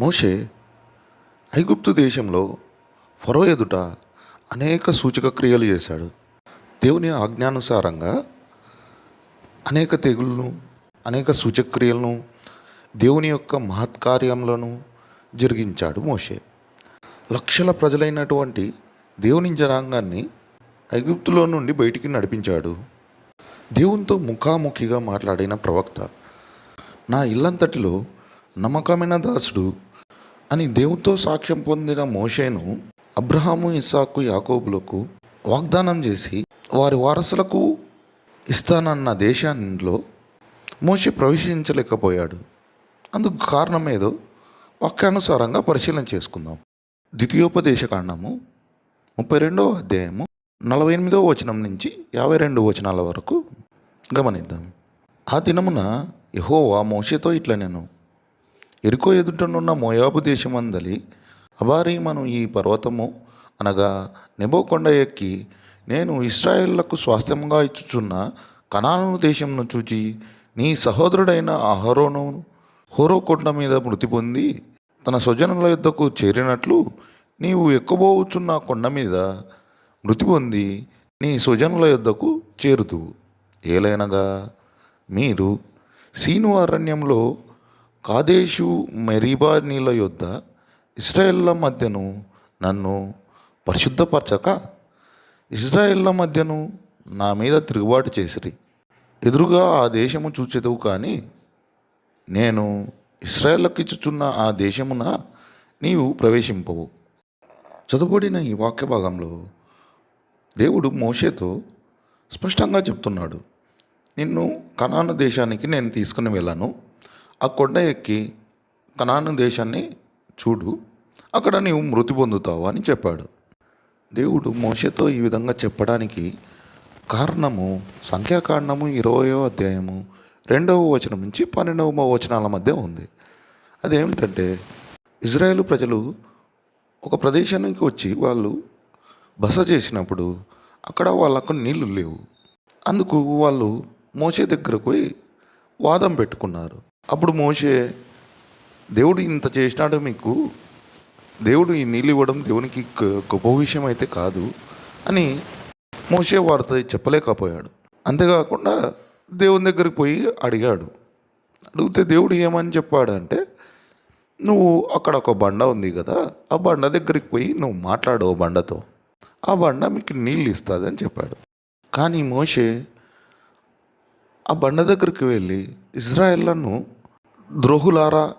మోషే ఐగుప్తు దేశంలో ఫరో ఎదుట అనేక సూచక క్రియలు చేశాడు. దేవుని ఆజ్ఞానుసారంగా అనేక తెగుళ్ళను అనేక సూచక్రియలను దేవుని యొక్క మహత్కార్యములను జరిగించాడు మోషే. లక్షల ప్రజలైనటువంటి దేవుని జనాంగాన్ని ఐగుప్తులో నుండి బయటికి నడిపించాడు. దేవునితో ముఖాముఖిగా మాట్లాడిన ప్రవక్త నా ఇల్లంతటిలో నమ్మకమైన దాసుడు అని దేవుతో సాక్ష్యం పొందిన మోషేను అబ్రహాము ఇస్సాకు యాకోబులకు వాగ్దానం చేసి వారి వారసులకు ఇస్తానన్న దేశాల్లో మోషే ప్రవేశించలేకపోయాడు. అందుకు కారణం ఏదో వాక్యానుసారంగా పరిశీలన చేసుకుందాం. ద్వితీయోపదేశ కాండము ముప్పై రెండవ అధ్యాయము నలభై ఎనిమిదవ వచనం నుంచి యాభై రెండు వచనాల వరకు గమనిద్దాం. ఆ దినమున యహోవా మోషేతో ఇట్లా నేను ఎరుకో ఎదుటనున్న మోయాబు దేశమందలి అబారీమను ఈ పర్వతము అనగా నెబో కొండ ఎక్కి నేను ఇస్రాయేళ్ళకు స్వాస్థ్యంగా ఇచ్చుచున్న కనాను దేశంను చూచి నీ సహోదరుడైన అహరోను హోరో కొండ మీద మృతి పొంది తన స్వజనుల యుద్ధకు చేరినట్లు నీవు ఎక్కబోచున్న కొండ మీద మృతి పొంది నీ స్వజనుల యుద్ధకు చేరుతువు ఏలైనగా మీరు సీను అరణ్యంలో కాదేశు మెరీబా నీళ్ళ యొద్ద ఇస్రాయేళ్ళ మధ్యను నన్ను పరిశుద్ధపరచక ఇజ్రాయేళ్ళ మధ్యను నా మీద తిరుగుబాటు చేసిరి. ఎదురుగా ఆ దేశము చూచెదవు కానీ నేను ఇస్రాయేళ్ళకు ఇచ్చుచున్న ఆ దేశమున నీవు ప్రవేశింపవు. చదువుబడిన ఈ వాక్య భాగంలో దేవుడు మోషేతో స్పష్టంగా చెప్తున్నాడు నిన్ను కనాన దేశానికి నేను తీసుకుని వెళ్ళాను. ఆ కొండ ఎక్కి కనాను దేశాన్ని చూడు అక్కడ నీవు మృతి పొందుతావు అని చెప్పాడు. దేవుడు మోషతో ఈ విధంగా చెప్పడానికి కారణము సంఖ్యాకాండము ఇరవయో అధ్యాయము రెండవ వచనం నుంచి పన్నెండవ వచనాల మధ్య ఉంది. అదేమిటంటే ఇజ్రాయేల్ ప్రజలు ఒక ప్రదేశానికి వచ్చి వాళ్ళు బస చేసినప్పుడు అక్కడ వాళ్ళకు నీళ్ళు లేవు. అందుకు వాళ్ళు మోసే దగ్గరకు పోయి వాదం పెట్టుకున్నారు. అప్పుడు మోసే దేవుడు ఇంత చేసినాడు మీకు? దేవుడు ఈ నీళ్ళు ఇవ్వడం దేవునికి గొప్ప విషయం అయితే కాదు అని మోసే వారితో చెప్పలేకపోయాడు. అంతేకాకుండా దేవుని దగ్గరికి పోయి అడిగాడు. అడిగితే దేవుడు ఏమని చెప్పాడంటే నువ్వు అక్కడ ఒక బండ ఉంది కదా ఆ బండ దగ్గరికి పోయి నువ్వు మాట్లాడు బండతో. ఆ బండ మీకు నీళ్ళు ఇస్తుంది అని చెప్పాడు. కానీ మోషే ఆ బండ దగ్గరికి వెళ్ళి ఇజ్రాయెళ్ళను ద్రోహులారా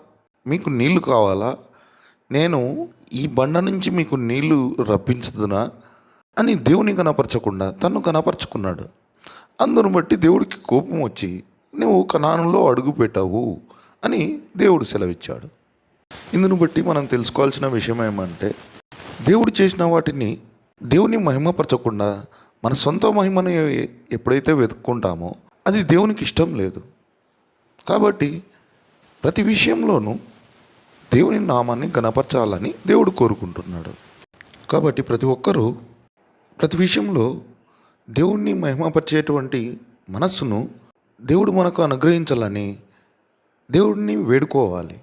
మీకు నీళ్ళు కావాలా? నేను ఈ బండ నుంచి మీకు నీళ్ళు రప్పించదునా? అని దేవుని కనపరచకుండా తను కనపరుచుకున్నాడు. అందును బట్టి దేవుడికి కోపం వచ్చి నువ్వు కణానంలో అడుగు పెట్టావు అని దేవుడు సెలవిచ్చాడు. ఇందును బట్టి మనం తెలుసుకోవాల్సిన విషయం ఏమంటే దేవుడు చేసిన వాటిని దేవుని మహిమపరచకుండా మన సొంత మహిమను ఎప్పుడైతే వెతుక్కుంటామో అది దేవునికి ఇష్టం లేదు. కాబట్టి ప్రతి విషయంలోనూ దేవుని నామాన్ని గణపరచాలని దేవుడు కోరుకుంటున్నాడు. కాబట్టి ప్రతి ఒక్కరూ ప్రతి విషయంలో దేవుణ్ణి మహిమపరిచేటువంటి మనస్సును దేవుడు మనకు అనుగ్రహించాలని దేవుడిని వేడుకోవాలి.